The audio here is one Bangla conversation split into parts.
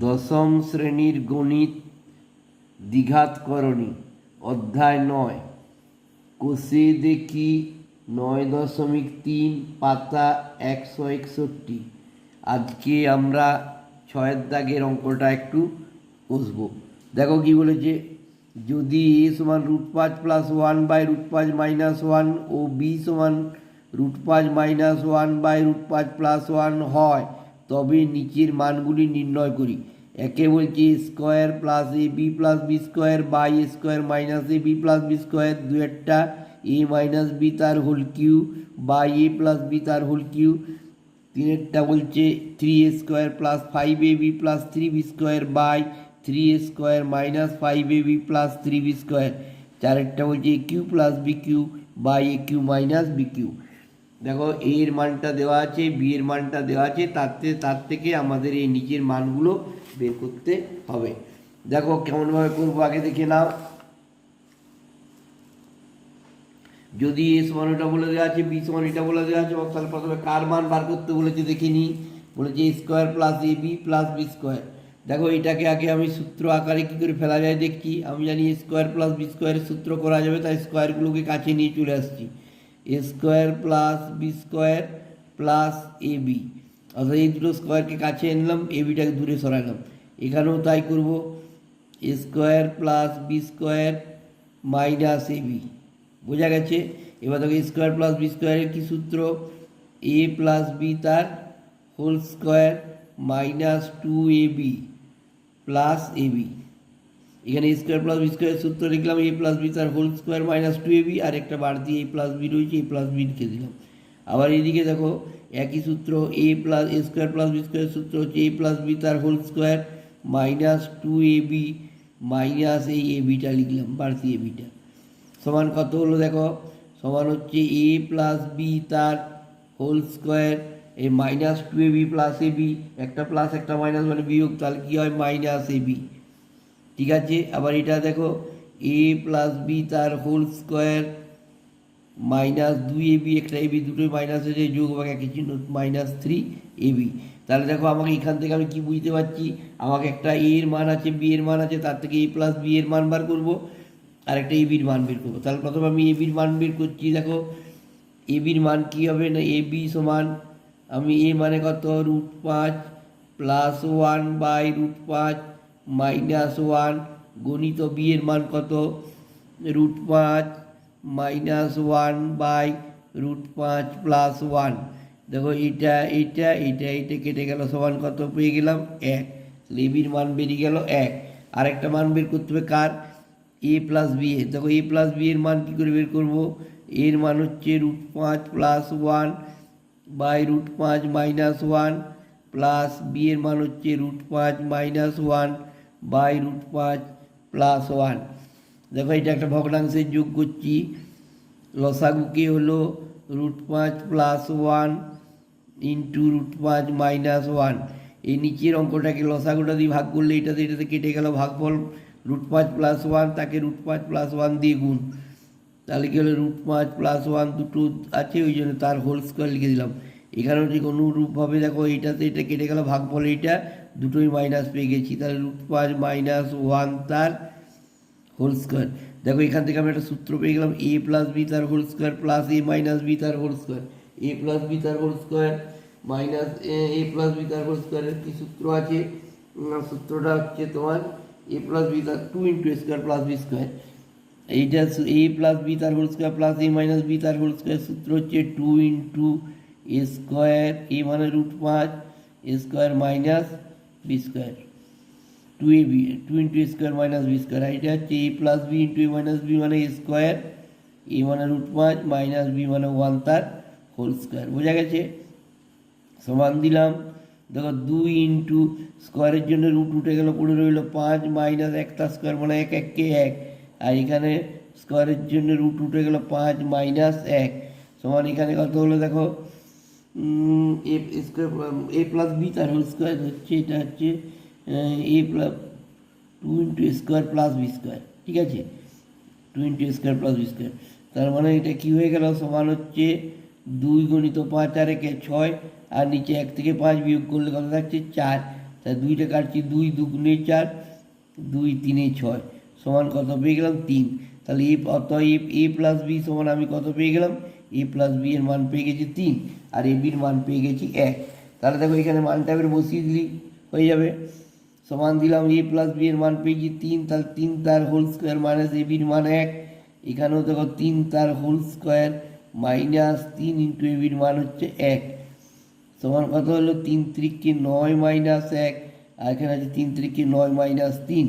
দশম শ্রেণির গণিত দ্বিঘাতকরণী অধ্যায় নয়। কোষে দেখি নয় দশমিক তিন পাতা একশো একষট্টি। আজকে আমরা ছয়ের দাগের অঙ্কটা একটু কষবো। দেখো কি বলেছে, যদি এ সমান রুট পাঁচ প্লাস ওয়ান বাই রুট পাঁচ মাইনাস ওয়ান ও বি সমান রুট পাঁচ মাইনাস ওয়ান বাই রুট পাঁচ প্লাস ওয়ান হয় তবে নিচের মানগুলি নির্ণয় করি। একে বলছি square plus A, B plus B square by square minus A, B plus B square, দু একটা, এ মাইনাস বি তার whole cube by A plus B তার হোল কিউ। তিনেরটা বলছে three A square plus five A, B plus three B square by three A square minus five A, B plus three B square. চারেরটা বলছে A cube plus B cube by A cube minus B cube. দেখো এর মানটা দেওয়া আছে, বি এর মানটা দেওয়া আছে, তার থেকে তার থেকে আমাদের এই নিচের মানগুলো বের করতে হবে। দেখো কেমনভাবে করব আগে দেখে নাও। যদি এ সমান এটা বলে দেওয়া আছে, বি সমান এটা বলে দেওয়া আছে, তাহলে প্রথমে কার মান বার করতে বলেছে দেখে নিই। বলেছে square plus A B plus B square. দেখো এটাকে আগে আমি সূত্র আকারে কী করে ফেলা যায় দেখছি। আমি জানি স্কোয়ার প্লাস বি স্কোয়ারের সূত্র করা যাবে, তাই স্কোয়ারগুলোকে কাছে নিয়ে চলে আসছি। A square plus B square plus A B অর্থাৎ এই দুটো স্কোয়ারকে কাছে আনলাম এ বিটাকে দূরে সরালাম এখানেও তাই করব A square plus B square minus A B বোঝা গেছে? এবার দেখো স্কোয়ার প্লাস বি স্কোয়ারের কী সূত্র? এ প্লাস বি তার whole square minus two A B plus A B এখানে স্কোয়ার প্লাস বি স্কোয়ার সূত্র লিখলাম এ প্লাস বি তার whole square minus two A B আর একটা বার দিয়ে এ প্লাস বি রয়েছে এ প্লাস বি লিখে দিলাম। আবার এদিকে দেখো, একই সূত্র A plus A square plus B square সূত্র হচ্ছে এ প্লাস বি তার whole square minus two A B minus এই এ বিটা লিখলাম বাড়তি এ বিটা সমান কত হলো দেখো? সমান হচ্ছে এ প্লাস বি তার হোল স্কোয়ার এই minus two A B plus A B একটা প্লাস একটা মাইনাস মানে বিয়োগ, তাহলে কী হয়? মাইনাস এ বি ঠিক আছে? আবার এটা দেখো এ প্লাস বি তার হোল স্কোয়ার মাইনাস দুই এ বি একটা এ বি দুটোই মাইনাস হয়েছে, যোগ বা একই চিহ্ন মাইনাস থ্রি এ বি তাহলে দেখো আমাকে এখান থেকে আমি কি বুঝতে পারছি? আমাকে একটা এ এর মান আছে বি এর মান আছে, তার থেকে এ প্লাস বি এর মান বার করব, আর একটা এ বির মান বের করব। তাহলে প্রথমে আমি এ বির মান বের করছি, দেখো এ বির মান কী হবে? না এ বি সমান, আমি এ মানে কত? রুট পাঁচ প্লাস ওয়ান বাই রুট পাঁচ মাইনাস ওয়ান গণিত বি এর মান কত? রুট পাঁচ মাইনাস ওয়ান বাই রুট পাঁচ প্লাস ওয়ান। দেখো এটা এটা এটা এটা কেটে গেল সমান কত? পেয়ে গেলাম এক। লেবির মান বেরিয়ে গেল এক। আরেকটা মান বের করতে হবে কার? এ প্লাস বি এ। দেখো এ প্লাস বি এর মান কী করে বের করব? এর মান হচ্ছে রুট পাঁচ প্লাস ওয়ান বাই রুট পাঁচ মাইনাস ওয়ান প্লাস বি এর মান হচ্ছে রুট পাঁচ মাইনাস ওয়ান। বাই রুট পাঁচ প্লাস ওয়ান। দেখো, এটা একটা ভগ্নাংশের যোগ করছি। লসাগুকে হলো রুট পাঁচ প্লাস ওয়ান ইন্টু রুট পাঁচ মাইনাস ওয়ান। এই নিচের অঙ্কটাকে লসাগুটা দিয়ে ভাগ করলে এটাতে এটাতে কেটে গেল ভাগফল রুট পাঁচ প্লাস ওয়ান, তাকে রুট পাঁচ প্লাস ওয়ান দিয়ে গুণ। তাহলে কি হলো? রুট পাঁচ প্লাস ওয়ান দুটো আছে, ওই জন্য তার হোল স্কোয়ার লিখে দিলাম। এখানেও ঠিক অনুরূপভাবে দেখো এইটাতে এটা কেটে গেল ভাগফল এইটা দুটোই মাইনাস পেয়ে গেছি তাহলে রুট পাঁচ মাইনাস ওয়ান তার হোল স্কোয়ার দেখো এখান থেকে আমি একটা সূত্র পেয়ে গেলাম এ প্লাস বি তার whole square plus A minus B তার whole square A plus B তার whole square minus A plus B তার হোল স্কোয়ারের কী সূত্র আছে? উম, সূত্রটা হচ্ছে তোমার এ প্লাস বি তার two into square plus B square এইটা এ প্লাস বি তার whole square plus A minus B তার হোল স্কোয়ার সূত্র হচ্ছে two into A square A মানে রুট পাঁচ A square minus B square two A B two into square minus B square এটা হচ্ছে A plus B into A minus B মানে স্কোয়ার এ মানে রুট পাঁচ মাইনাস বি মানে ওয়ান তার হোল স্কোয়ার বোঝা গেছে? সমান দিলাম। দেখো, দুই ইন্টু স্কোয়ারের জন্য রুট উঠে গেল, পড়ে রইল পাঁচ মাইনাস একটা স্কোয়ার মানে এক এককে এক। আর এখানে স্কোয়ারের জন্য রুট উঠে গেল পাঁচ মাইনাস এক। সমান এখানে কত হলো দেখো? A square A plus B তার হোল স্কোয়ার হচ্ছে, এটা হচ্ছে A plus two into square plus B square ঠিক আছে? Two into square plus B square তার মানে এটা কী হয়ে গেল? সমান হচ্ছে দুই গণিত পাঁচ আর একে ছয়, আর নিচে এক থেকে পাঁচ বিয়োগ করলে কত থাকছে? চার তাই দুইটা কাটছি দুই দুগুণে চার, দুই তিনে ছয়, সমান কত পেয়ে গেলাম তিন, তাহলে এ অতএব এ প্লাস বি সমান আমি কত পেয়ে গেলাম? এ প্লাস বি এর মান পেয়ে গেছি তিন আর এ বির মান পেয়ে গেছি এক। তাহলে দেখো এখানে মানটা এবার বসিয়ে দিলি, হয়ে যাবে। সমান দিলাম এ প্লাস বি এর মান পেয়েছি তিন, তাহলে তিন তার হোল স্কোয়ার মাইনাস এ বির মান এক। এখানেও দেখো তিন তার হোল স্কোয়ার মাইনাস তিন ইন্টু এ বির মান হচ্ছে এক। সমান কত হলো? তিন ত্রিককে নয় মাইনাস এক, আর এখানে আছে তিন ত্রিককে নয় মাইনাস তিন।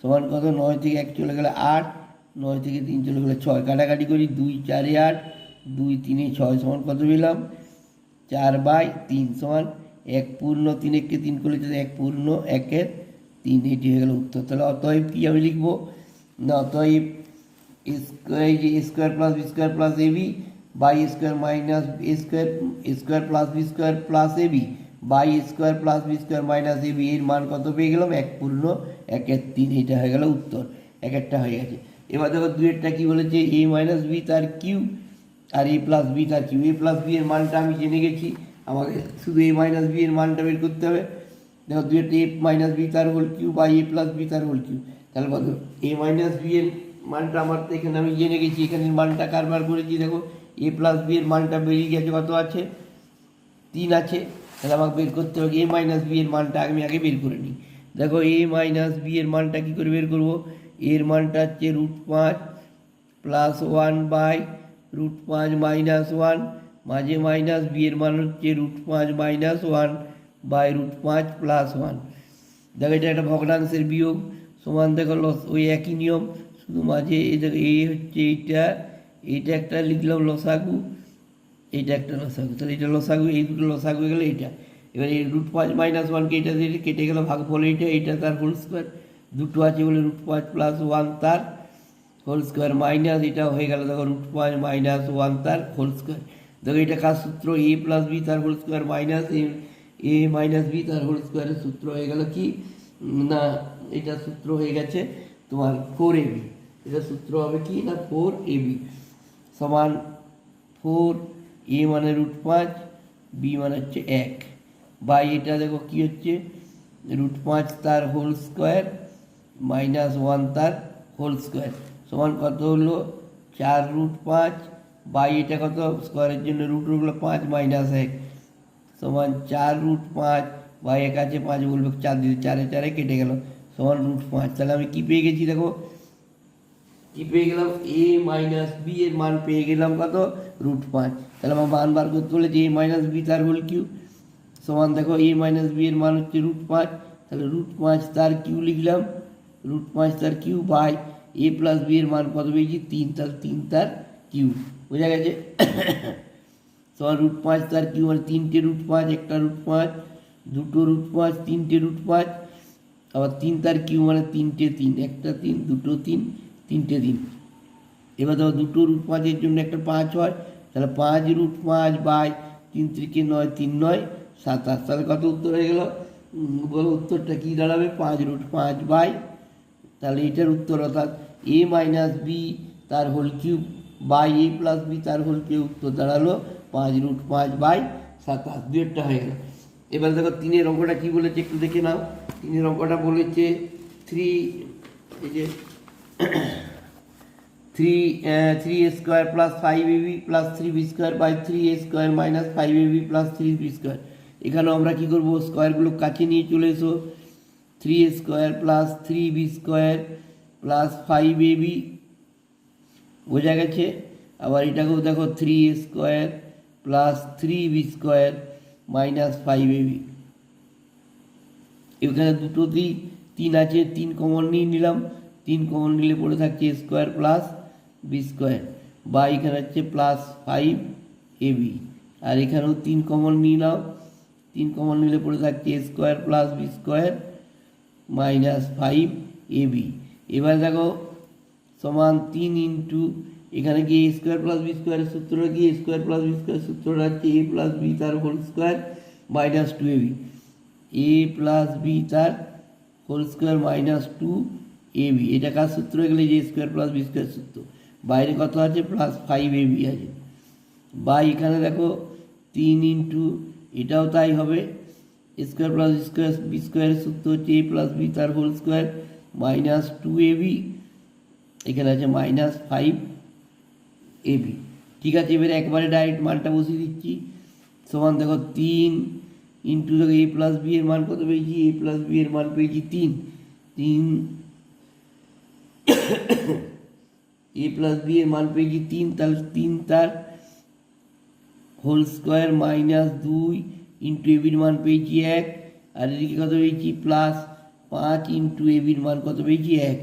সমান কত? নয় থেকে এক চলে গেলে আট, নয় থেকে তিন চলে গেলে ছয়। কাটাকাটি করি দুই, চারে আট দুই তিনে ছয় সমান কত পেলাম? চার বাই তিন সমান এক পূর্ণ তিন এককে তিন করলে এক পূর্ণ একের তিন, এটি হয়ে গেল উত্তর। তাহলে অতএব কী আমি লিখব? না, অতএব স্কোয়ার যে square plus B square plus A B by square minus square square plus B square plus A B by square plus B square minus A B এর মান কত পেয়ে গেলাম? এক পূর্ণ একের তিন, এটা হয়ে গেল উত্তর। এক একটা হয়ে গেছে। এবার দেখো দুয়েরটা কী বলেছে? এ মাইনাস বি তার কিউ আর এ প্লাস বি তার কিউ এ প্লাস বি এর মানটা আমি জেনে গেছি। আমাকে শুধু এ মাইনাস বি এর মানটা বের করতে হবে। দেখো দুয়েরটা এ মাইনাস বি তার হোল কিউ বা এ প্লাস বি তার হোল কিউ তাহলে কত এ মাইনাস বি এর মানটা আমার তো এখানে আমি জেনে গেছি। এখানের মানটা কারবার করেছি? দেখো এ প্লাস বি এর মানটা বেরিয়ে গেছে। কত আছে? তিন আছে। তাহলে আমাকে বের করতে হবে। এ মাইনাস বি এর মানটা আমি আগে বের করে নিই। দেখো এ মাইনাস বি এর মানটা কী করে বের করব? এর মানটা হচ্ছে রুট পাঁচ প্লাস ওয়ান বাই রুট পাঁচ মাইনাস ওয়ান মাঝে মাইনাস বি এর মান হচ্ছে রুট পাঁচ মাইনাস ওয়ান বাই রুট পাঁচ প্লাস ওয়ান দেখো এটা একটা ভগ্নাংশের বিয়োগ, সমান দেখো লস ওই একই নিয়ম, শুধু মাঝে এই দেখো, এই হচ্ছে এইটা এইটা একটা লিখলাম লসাগু, এইটা একটা লসাগু, তাহলে এটা লসাগু, এই দুটো লসাগু হয়ে গেলে এইটা। এবার এই রুট পাঁচ মাইনাস ওয়ানকে এটা দিয়ে কেটে গেল ভাগ ফলে এইটা এইটা তার হোল স্কোয়ার দুটো আছে বলে রুট পাঁচ প্লাস ওয়ান তার হোল স্কোয়ার মাইনাস এটা হয়ে গেল দেখো রুট পাঁচ মাইনাস ওয়ান তার হোল স্কোয়ার দেখো এটা কার সূত্র এ প্লাস বি তার whole square minus A A minus B তার হোল স্কোয়ারের সূত্র হয়ে গেল কি না এটা সূত্র হয়ে গেছে তোমার ফোর এ বি এটা সূত্র হবে কি না ফোর এ বি সমান ফোর এ মানে রুট পাঁচ বি মানে হচ্ছে এক বাই এটা দেখো কি হচ্ছে রুট পাঁচ তার হোল স্কোয়ার মাইনাস ওয়ান তার হোল স্কোয়ার সমান কত হলো চার রুট পাঁচ বাই এটা কত স্কোয়ারের জন্য রুট হলো পাঁচ মাইনাস এক সমান চার রুট পাঁচ বাই এক আছে পাঁচ বলবে চার দিতে চারে চারে কেটে গেল সমান রুট পাঁচ তাহলে আমি কী পেয়ে গেছি দেখো কি পেয়ে গেলাম এ মাইনাস বি এর মান পেয়ে গেলাম কত রুট পাঁচ তাহলে আমার মান বার করতে বলেছে এ মাইনাস বি তার হোল কিউ সমান দেখো এ মাইনাস বি এর মান হচ্ছে রুট পাঁচ তাহলে রুট পাঁচ তার কিউ লিখলাম রুট পাঁচ তার cube by A plus B এর মান কত পেয়েছি? তিন তার তিন তার কিউ। বোঝা গেছে? সমান রুট পাঁচ তার কিউ মানে তিনটে রুট পাঁচ, একটা রুট পাঁচ, দুটো রুট পাঁচ, তিনটে রুট পাঁচ, আবার তিন তার কিউ মানে তিনটে তিন, একটা তিন, দুটো তিন, তিনটে দিন এবার ধরো দুটো রুট পাঁচের জন্য একটা পাঁচ হয়, তাহলে পাঁচ রুট পাঁচ বাই তিন ত্রিকে নয়, তিন নয় সাতাশ তাহলে কত উত্তর হয়ে গেল? বলো উত্তরটা কী দাঁড়াবে? পাঁচ রুট পাঁচ বাই তাহলে এটার উত্তর অর্থাৎ এ মাইনাস বি তার whole cube by A plus B তার হোল কিউব উত্তর দাঁড়াল পাঁচ রুট পাঁচ বাই সাতাশ, দুয়েরটা হয়ে গেল। এবার দেখো তিনের অঙ্কটা কী বলেছে একটু দেখে নাও। তিনের অঙ্কটা বলেছে থ্রি এই যে three three A square plus five A B plus three B square by three A square minus five A B plus three B square এখানেও আমরা কী করব? স্কোয়ারগুলো কাছে নিয়ে চলে এসো। Three A square plus three B square plus five A B বোঝা গেছে? আবার এটাকেও দেখো three A square plus three B square minus five A B এখানে দুটোতেই তিন আছে, তিন কমন নিয়ে নিলাম। তিন কমন নিলে পড়ে থাকছে স্কোয়ার প্লাস বি স্কোয়ার বা এখানে হচ্ছে প্লাস ফাইভ এ বি আর এখানেও তিন কমন নিলাম। তিন কমন নিলে পড়ে থাকছে square plus B square minus five A B এবার দেখো, সমান তিন ইন্টু এখানে কি এ স্কোয়ার প্লাস বি স্কোয়ারের সূত্রটা কি? A square plus B square সূত্রটা হচ্ছে এ প্লাস বি তার whole square minus two A B A plus B তার whole square minus two A B এটা কার সূত্র? গেলে যে স্কোয়ার প্লাস বি স্কোয়ার সূত্র। বাইরে কত আছে? প্লাস ফাইভ এ বি আছে। বা এখানে দেখো, তিন ইন্টু এটাও তাই হবে। স্কোয়ার প্লাস স্কোয়ার বি স্কোয়ারের সূত্র হচ্ছে এ প্লাস বি তার whole square minus two A B. এখানে আছে মাইনাস ফাইভ এ বি। ঠিক আছে, এবারে একবারে ডাইরেক্ট মানটা বসিয়ে দিচ্ছি। সমান দেখো তিন ইন্টু দেখো এ প্লাস বি এর মান কত পেয়েছি? এ প্লাস বি এর মান পেয়েছি তিন। তিন এ প্লাস বি এর মান পেয়েছি তিন, তাহলে তিন তার হোল স্কোয়ার মাইনাস দুই ইন্টু এবির মান পেয়েছি এক, আর এদিকে কত পেয়েছি? প্লাস পাঁচ ইন্টু এবির মান কত পেয়েছি? এক।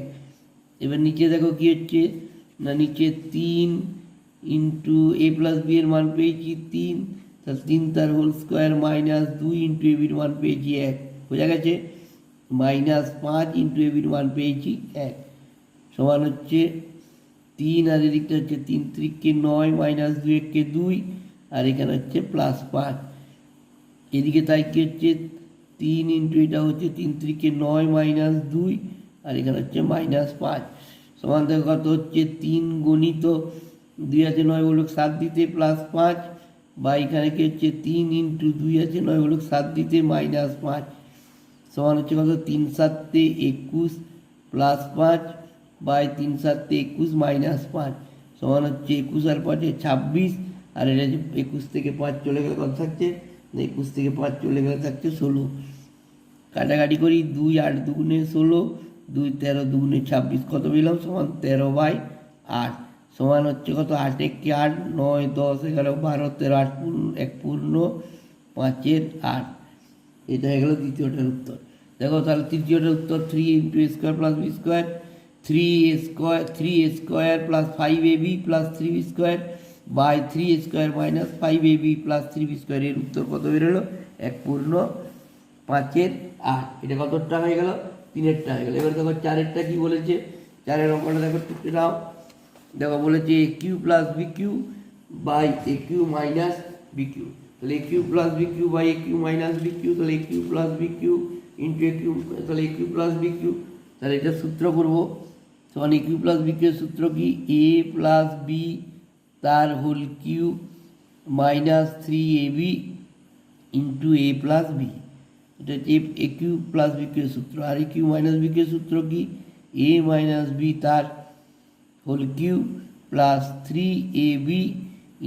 এবার নিচে দেখো কি হচ্ছে? না, নিচে তিন ইন্টু এ প্লাস বি এর মান পেয়েছি তিন। তাহলে তিন তার হোল স্কোয়ার মাইনাস দুই ইন্টু এবির মান পেয়েছি এক। বোঝা গেছে? মাইনাস পাঁচ ইন্টু এবির মান পেয়েছি এক। সমান হচ্ছে তিন, আর এদিকটা হচ্ছে তিন, ত্রিককে নয় মাইনাস দুই এককে দুই, আর এখানে হচ্ছে প্লাস পাঁচ। এদিকে তাই কি হচ্ছে তিন ইন্টু এটা হচ্ছে তিন ত্রিকে নয় মাইনাস দুই, আর এখানে হচ্ছে মাইনাস পাঁচ। সমান থেকে কত হচ্ছে? তিন গণিত দুই আছে নয় বলুক সাত দিতে প্লাস পাঁচ, বা এখানে কি হচ্ছে? তিন ইন্টু দুই আছে নয় বলুক সাত দিতে মাইনাস পাঁচ। সমান হচ্ছে কত? তিন সাতে একুশ প্লাস পাঁচ, বাই তিন সাতে একুশ মাইনাস পাঁচ। সমান হচ্ছে একুশ আর পাঁচে ছাব্বিশ, আর এটা যে একুশ থেকে পাঁচ চলে গেলে কত থাকছে? একুশ থেকে পাঁচ চলে গেলে থাকছে ষোলো। কাটাকাটি করি দুই আট দুগুণে ষোলো, দুই তেরো দুগুণে ছাব্বিশ। কত পেলাম? সমান তেরো বাই আট। সমান হচ্ছে কত? আট একে আট, নয়, দশ, এগারো, বারো, তেরো, আট পূর্ণ, এক পূর্ণ, পাঁচের আট। এটা হয়ে গেল দ্বিতীয়টার উত্তর। দেখো তাহলে তৃতীয়টার উত্তর three into A square plus B square three A square three A square plus five A B plus three B square by three square minus five A B plus three B square এর উত্তর কত বেরোলো? এক পূর্ণ পাঁচের আট। এটা কতটা হয়ে গেল? তিনেরটা হয়ে গেল। এবার দেখো চারেরটা কি বলেছে? চারের অঙ্কটা দেখো টুকটে নাও দেখো বলেছে A cube plus B cube by A cube minus B cube. তাহলে A cube plus B cube by A cube minus B cube, তাহলে A cube plus B cube into A cube, তাহলে A cube plus B cube. তাহলে এটা সূত্র করব। তখন A cube plus B cube সূত্র কি? এ প্লাস বি তার whole cube minus three A B into A plus B এটা হচ্ছে A cube plus B cube সূত্র। আর A cube minus B cube সূত্র কি? এ মাইনাস বি তার whole cube plus three A B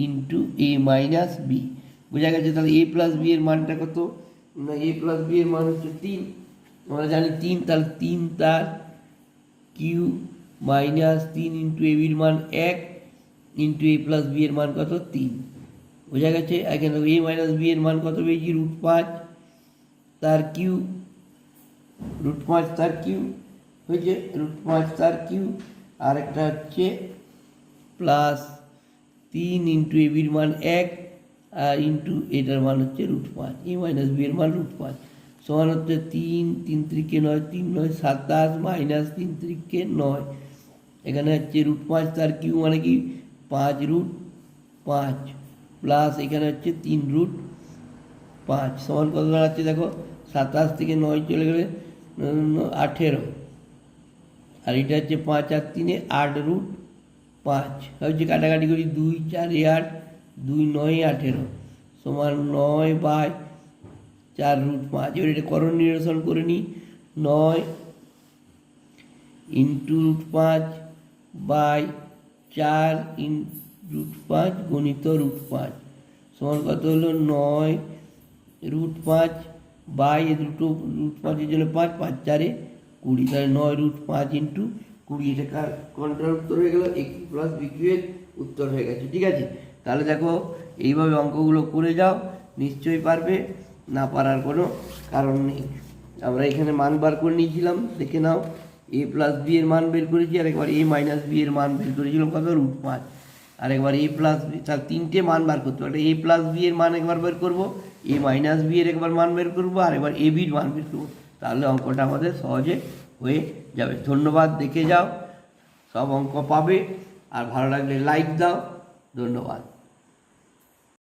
into A minus B বোঝা গেছে তাহলে এ প্লাস বি এর মানটা কত? না এ প্লাস বি এর মান হচ্ছে তিন। আমরা জানি তিন, তাহলে তিন তার কিউ মাইনাস তিন ইন্টু এ বির মান এক। ইন্টু এ প্লাস বি এর মান কত? তিন। বোঝা গেছে? এখানে এ মাইনাস বি এর মান কত পেয়েছি? রুট পাঁচ তার কিউ রুট পাঁচ তার কিউ হয়েছে রুট পাঁচ তার কিউ আর একটা হচ্ছে প্লাস তিন ইন্টু এ বির মান এক, আর ইন্টু এটার মান হচ্ছে রুট পাঁচ এ মাইনাস বি এর মান রুট পাঁচ সমান হচ্ছে তিন তিন ত্রিকে নয়, তিন নয়, সাতাশ মাইনাস তিন ত্রিকে নয়। এখানে হচ্ছে রুট পাঁচ তার কিউ মানে কি? পাঁচ রুট পাঁচ প্লাস এখানে হচ্ছে তিন রুট পাঁচ। সমান কত দাঁড়াচ্ছে দেখো? সাতাশ থেকে নয় চলে গেলে আঠেরো। আর এটা হচ্ছে পাঁচ আর তিনে আট রুট পাঁচ। হচ্ছে কাটাকাটি করি দুই, চারে আট, দুই, নয়, আঠেরো। সমান নয় বাই চার রুট পাঁচ। এবার এটা করণ নিরসন করে নিই। নয় ইন্টু রুট পাঁচ বাই চার ইন রুট পাঁচ গণিত রুট পাঁচ। সমান কত হলো? নয় রুট পাঁচ বাই এ দুটো রুট পাঁচের জন্য পাঁচ পাঁচ চারে কুড়ি। তাহলে নয় রুট পাঁচ ইন্টু কুড়ি, এটা কোনটার উত্তর হয়ে গেল? এ প্লাস এর উত্তর হয়ে গেছে, ঠিক আছে? তাহলে দেখো, এইভাবে অঙ্কগুলো করে যাও, নিশ্চয়ই পারবে, না পারার কোনো কারণ নেই। আমরা এখানে মান বার করে নিয়েছিলাম, দেখে নাও। এ প্লাস বি এর মান বের করেছি, আর একবার এ মাইনাস বি এর মান বের করেছিলাম কত? রুট পাঁচ আর একবার এ প্লাস বি তার তিনটে মান বার করতে হবে। এ প্লাস বি এর মান একবার বের করব এ মাইনাস বি এর একবার মান বের করব, আর একবার এ বির মান বের করব। তাহলে অঙ্কটা আমাদের সহজে হয়ে যাবে। ধন্যবাদ, দেখে যাও। সব অঙ্ক পাবে। আর ভালো লাগলে লাইক দাও। ধন্যবাদ।